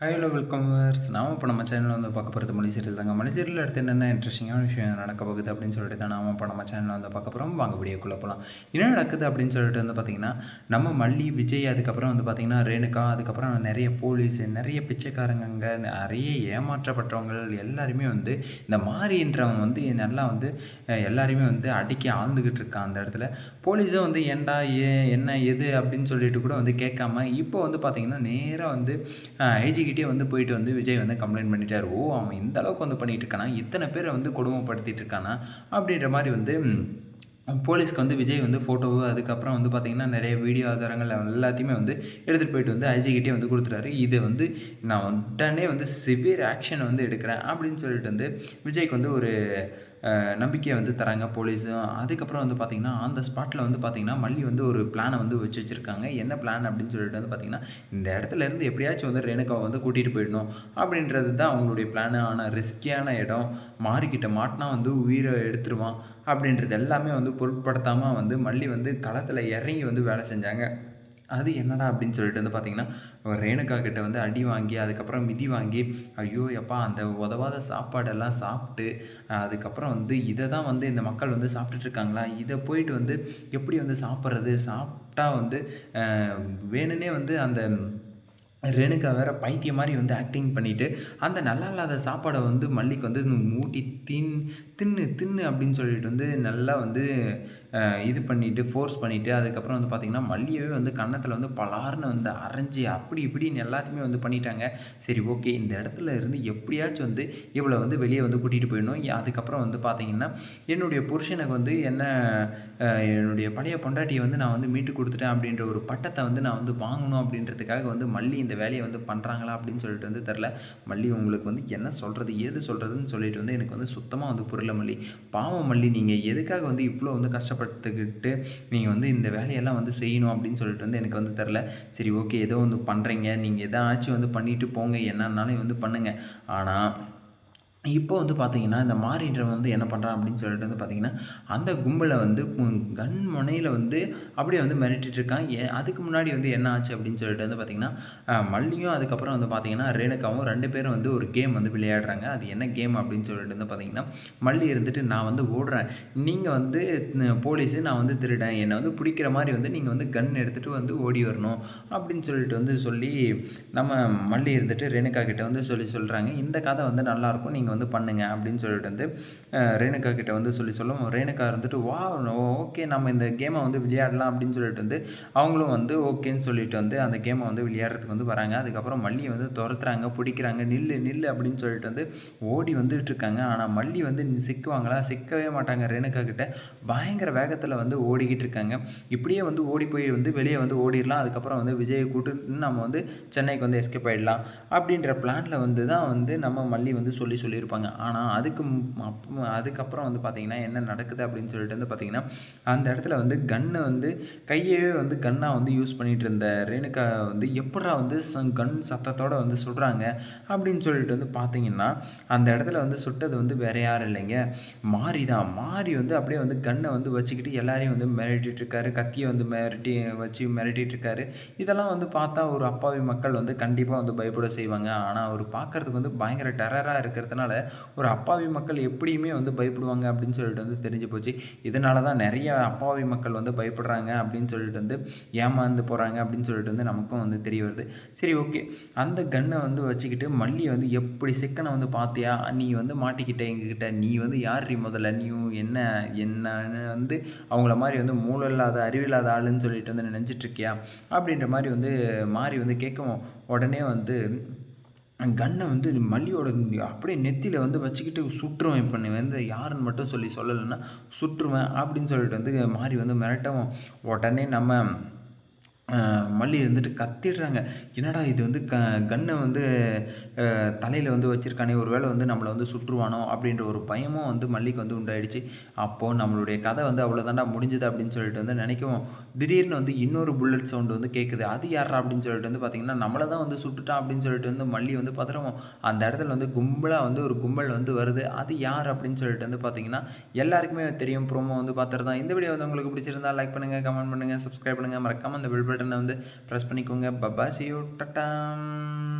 Hello welcome verse நாம் இப்போ நம்ம சேனலில் வந்து பார்க்க போகிறது மொழி சீரியல் தாங்க. மொழி சீரியல் அடுத்து என்னென்ன இன்ட்ரெஸ்டிங்கான விஷயம் நடக்க போகுது அப்படின்னு சொல்லிட்டு தான் நாம் இப்போ நம்ம சேனலில் வந்து பார்க்க போகிறோம் வாங்க வீடியோக்குள்ளே போகலாம் என்ன நடக்குது அப்படின்னு சொல்லிட்டு வந்து பார்த்திங்கன்னா நம்ம மல்லி விஜய் அதுக்கப்புறம் வந்து பார்த்திங்கன்னா ரேணுகா அதுக்கப்புறம் நிறைய போலீஸ் நிறைய பிச்சைக்காரங்க நிறைய ஏமாற்றப்பட்டவங்கள் எல்லாருமே வந்து இந்த மாறின்றவங்க வந்து நல்லா வந்து எல்லாருமே வந்து அடிக்க ஆழ்ந்துக்கிட்டு இருக்கான் அந்த இடத்துல. போலீஸும் வந்து ஏண்டா ஏ என்ன எது அப்படின்னு சொல்லிட்டு கூட வந்து கேட்காம இப்போ வந்து பார்த்திங்கன்னா நேராக வந்து ஐஜி பேசிக்கிட்டே வந்து போயிட்டு வந்து விஜய் வந்து கம்ப்ளைண்ட் பண்ணிட்டார். ஓ அவன் இந்த அளவுக்கு வந்து பண்ணிகிட்டு இருக்கானா? இத்தனை பேரை வந்து கொடுமைப்படுத்திட்டு இருக்கானா? அப்படின்ற மாதிரி வந்து போலீஸ்க்கு வந்து விஜய் வந்து ஃபோட்டோவு அதுக்கப்புறம் வந்து பார்த்திங்கன்னா நிறைய வீடியோ ஆதாரங்கள் எல்லாத்தையுமே வந்து எடுத்துகிட்டு போயிட்டு வந்து ஐஜிக்கிட்டே வந்து கொடுத்துட்டாரு. இதை வந்து நான் உடனே வந்து சிவியர் ஆக்ஷன் வந்து எடுக்கிறேன் அப்படின்னு சொல்லிட்டு வந்து விஜய்க்கு வந்து ஒரு நம்பிக்கையை வந்து தராங்க போலீஸும் அதுக்கப்புறம் வந்து பார்த்திங்கன்னா அந்த ஸ்பாட்டில் வந்து பார்த்திங்கன்னா மல்லி வந்து ஒரு பிளானை வந்து வச்சு வச்சுருக்காங்க என்ன பிளான் அப்படின்னு சொல்லிட்டு வந்து பார்த்திங்கன்னா இந்த இடத்துல இருந்து எப்படியாச்சும் வந்து ரேணுகாவை வந்து கூட்டிகிட்டு போயிடணும் அப்படின்றது தான் அவங்களுடைய பிளானு ஆனால் ரிஸ்கியான இடம் மாறிக்கிட்ட மாட்டினா வந்து உயிரை எடுத்துருவான் அப்படின்றது எல்லாமே வந்து பொருட்படுத்தாமல் வந்து மல்லி வந்து களத்தில் இறங்கி வந்து வேலை செஞ்சாங்க. அது என்னடா அப்படின்னு சொல்லிட்டு வந்து பார்த்தீங்கன்னா ரேணுகா கிட்ட வந்து அடி வாங்கி அதுக்கப்புறம் மிதி வாங்கி ஐயோ எப்பா அந்த உதவாத சாப்பாடெல்லாம் சாப்பிட்டு அதுக்கப்புறம் வந்து இதை தான் வந்து இந்த மக்கள் வந்து சாப்பிட்டுட்ருக்காங்களா இதை போயிட்டு வந்து எப்படி வந்து சாப்பிட்றது? சாப்பிட்டா வந்து வேணுன்னே வேணும்னே வந்து அந்த ரேணுகா வேற பைத்தியம் மாதிரி வந்து ஆக்டிங் பண்ணிவிட்டு அந்த நல்லா இல்லாத சாப்பாடை வந்து மல்லிக்கு வந்து மூட்டி தின் தின்னு தின்னு அப்படின்னு சொல்லிட்டு வந்து நல்லா வந்து இது பண்ணிவிட்டு ஃபோர்ஸ் பண்ணிவிட்டு அதுக்கப்புறம் வந்து பார்த்திங்கன்னா மல்லியவே வந்து கன்னத்தில் வந்து பலார்னு வந்து அரைஞ்சி அப்படி இப்படின்னு எல்லாத்தையுமே வந்து பண்ணிட்டாங்க. சரி ஓகே இந்த இடத்துல இருந்து எப்படியாச்சும் வந்து இவளை வந்து வெளியே வந்து கூட்டிகிட்டு போயிடணும். அதுக்கப்புறம் வந்து பார்த்திங்கன்னா என்னுடைய புருஷனுக்கு வந்து என்ன என்னுடைய பழைய பொண்டாட்டியை வந்து நான் வந்து மீட்டு கொடுத்துட்டேன் அப்படின்ற ஒரு பட்டத்தை வந்து நான் வந்து வாங்கணும் அப்படின்றதுக்காக வந்து மல்லி இந்த வேலையை வந்து பண்ணுறாங்களா அப்படின்னு சொல்லிட்டு வந்து தெரில மல்லி உங்களுக்கு வந்து என்ன சொல்கிறது ஏது சொல்கிறதுன்னு சொல்லிட்டு வந்து எனக்கு வந்து சுத்தமாக வந்து புரியல மல்லி. பாவம் மல்லி நீங்கள் எதுக்காக வந்து இவ்வளோ வந்து கஷ்டப்பட்டுக்கிட்டு நீங்கள் வந்து இந்த வேலையெல்லாம் வந்து செய்யணும் அப்படின்னு சொல்லிட்டு வந்து எனக்கு வந்து தெரில சரி ஓகே ஏதோ வந்து பண்ணுறீங்க நீங்கள் எதாச்சும் வந்து பண்ணிட்டு போங்க. என்னன்னாலும் வந்து பண்ணுங்கள் ஆனால் இப்போ வந்து பார்த்தீங்கன்னா இந்த மாறின்றவன் வந்து என்ன பண்ணுறான் அப்படின்னு சொல்லிட்டு வந்து பார்த்தீங்கன்னா அந்த கும்பலை வந்து கன் முனையில் வந்து அப்படியே வந்து மிரட்டிட்டு இருக்கான். ஏ அதுக்கு முன்னாடி வந்து என்ன ஆச்சு அப்படின்னு சொல்லிட்டு வந்து பார்த்தீங்கன்னா மல்லியும் அதுக்கப்புறம் வந்து பார்த்தீங்கன்னா ரேணுக்காவும் ரெண்டு பேரும் வந்து ஒரு கேம் வந்து விளையாடுறாங்க. அது என்ன கேம் அப்படின்னு சொல்லிட்டு வந்து பார்த்தீங்கன்னா மல்லி இருந்துட்டு நான் வந்து ஓடுறேன். நீங்கள் வந்து போலீஸு நான் வந்து திருடேன். என்னை வந்து பிடிக்கிற மாதிரி வந்து நீங்கள் வந்து கன் எடுத்துகிட்டு வந்து ஓடி வரணும். அப்படின்னு சொல்லிட்டு வந்து சொல்லி நம்ம மல்லி இருந்துட்டு ரேணுக்கா கிட்ட வந்து சொல்லி சொல்கிறாங்க இந்த கதை வந்து நல்லாயிருக்கும் நீங்கள் வந்து பண்ணுங்க அப்படின்னு சொல்லிட்டு வந்து ரேணுகா கிட்ட வந்து சொல்லி சொல்லும். ரேணுகா இருந்துட்டு வா ஓகே நம்ம இந்த கேமை வந்து விளையாடலாம் அப்படின்னு சொல்லிட்டு வந்து அவங்களும் வந்து ஓகேன்னு சொல்லிட்டு வந்து அந்த கேமை வந்து விளையாடுறதுக்கு வந்து வராங்க. அதுக்கப்புறம் மல்லியை வந்து துரத்துறாங்க பிடிக்கிறாங்க. நில்லு நில்லு அப்படின்னு சொல்லிட்டு வந்து ஓடி வந்துட்டு இருக்காங்க. ஆனால் மல்லி வந்து சிக்குவாங்களா? சிக்கவே மாட்டாங்க ரேணுகா கிட்ட. பயங்கர வேகத்தில் வந்து ஓடிக்கிட்டு இருக்காங்க. இப்படியே வந்து ஓடி போய் வந்து வெளியே வந்து ஓடிடலாம். அதுக்கப்புறம் வந்து விஜயை கூட்டு நம்ம வந்து சென்னைக்கு வந்து எஸ்கேப் ஆகிடலாம் அப்படின்ற பிளானில் வந்து தான் வந்து நம்ம மல்லி வந்து சொல்லி சொல்லி சொல்லியிருப்பாங்க ஆனால் அதுக்கு அதுக்கப்புறம் வந்து பார்த்திங்கன்னா என்ன நடக்குது அப்படின்னு சொல்லிட்டு வந்து பார்த்திங்கன்னா அந்த இடத்துல வந்து கன்னை வந்து கையவே வந்து கன்னாக வந்து யூஸ் பண்ணிகிட்டு இருந்த ரேணுகா வந்து எப்படா வந்து கன் சத்தத்தோடு வந்து சுடுறாங்க அப்படின்னு சொல்லிட்டு வந்து பார்த்தீங்கன்னா அந்த இடத்துல வந்து சுட்டது வந்து வேற யாரும் இல்லைங்க. மாறி தான் மாறி வந்து அப்படியே வந்து கன்னை வந்து வச்சுக்கிட்டு எல்லாரையும் வந்து மிரட்டிட்டு இருக்காரு. கத்தியை வந்து மிரட்டி வச்சு மிரட்டிட்டு இருக்காரு. இதெல்லாம் வந்து பார்த்தா ஒரு அப்பாவி மக்கள் வந்து கண்டிப்பாக வந்து பயப்பட செய்வாங்க. ஆனால் அவர் பார்க்கறதுக்கு வந்து பயங்கர டெரராக இருக்கிறதுனால ஒரு அப்பாவி மக்கள் எப்படியுமே வந்து பயப்படுவாங்க அப்படின்னு சொல்லிட்டு வந்து தெரிஞ்சு போச்சு. இதனால தான் நிறைய அப்பாவி மக்கள் வந்து பயப்படுறாங்க அப்படின்னு சொல்லிட்டு வந்து ஏமாந்து போகிறாங்க அப்படின்னு சொல்லிட்டு வந்து நமக்கும் வந்து தெரிய வருது. சரி ஓகே அந்த கன்னை வந்து வச்சுக்கிட்டு மல்லியை வந்து எப்படி சிக்கனை வந்து பார்த்தியா நீ வந்து மாட்டிக்கிட்ட எங்ககிட்ட. நீ வந்து யார்ரி முதல்ல? நீயும் என்ன என்னன்னு வந்து அவங்கள மாதிரி வந்து மூளை இல்லாத அறிவில்லாத ஆளுன்னு சொல்லிட்டு வந்து நினச்சிட்டு இருக்கியா? அப்படின்ற மாதிரி வந்து மாறி வந்து கேட்கவும் உடனே வந்து கன்னை வந்து மல்லியோட அப்படியே நெத்தியில் வந்து வச்சுக்கிட்டு சுற்றுவேன் இப்போ நீ வந்து யாருன்னு மட்டும் சொல்லி சொல்லலைன்னா சுற்றுவேன் அப்படின்னு சொல்லிட்டு வந்து மாறி வந்து மிரட்டவும் உடனே நம்ம மல்லி இருந்துட்டு கத்திடுறாங்க. என்னடா இது வந்து க கன்னை வந்து தலையில் வந்து வச்சுருக்கானே ஒரு வேளை வந்து நம்மளை வந்து சுற்றுவானோ அப்படின்ற ஒரு பயமும் வந்து மல்லிக்கு வந்து உண்டாயிடுச்சு. அப்போது நம்மளுடைய கதை வந்து அவ்வளோதாண்டா முடிஞ்சுது அப்படின்னு சொல்லிட்டு வந்து நினைக்கவும் திடீர்னு வந்து இன்னொரு புல்லட் சவுண்டு வந்து கேட்குது அது யாரா அப்படின்னு சொல்லிட்டு வந்து பார்த்திங்கன்னா நம்மளை தான் வந்து சுட்டுட்டான் அப்படின்னு சொல்லிட்டு வந்து மல்லி வந்து பதறவும் அந்த இடத்துல வந்து கும்பலாக வந்து ஒரு கும்பல் வந்து வருது. அது யார் அப்படின்னு சொல்லிட்டு வந்து பார்த்தீங்கன்னா எல்லாருக்குமே தெரியும். ப்ரோமோ வந்து பார்த்துட்டு தான் இந்த வீடியோ வந்து உங்களுக்கு பிடிச்சிருந்தா லைக் பண்ணுங்கள் கமெண்ட் பண்ணுங்கள் சப்ஸ்கிரைப் பண்ணுங்கள் மறக்காமல் அந்த பில்பட் பட்டனை வந்து ப்ரெஸ் பண்ணிக்கோங்க. பபா சியூ டட்டாம்.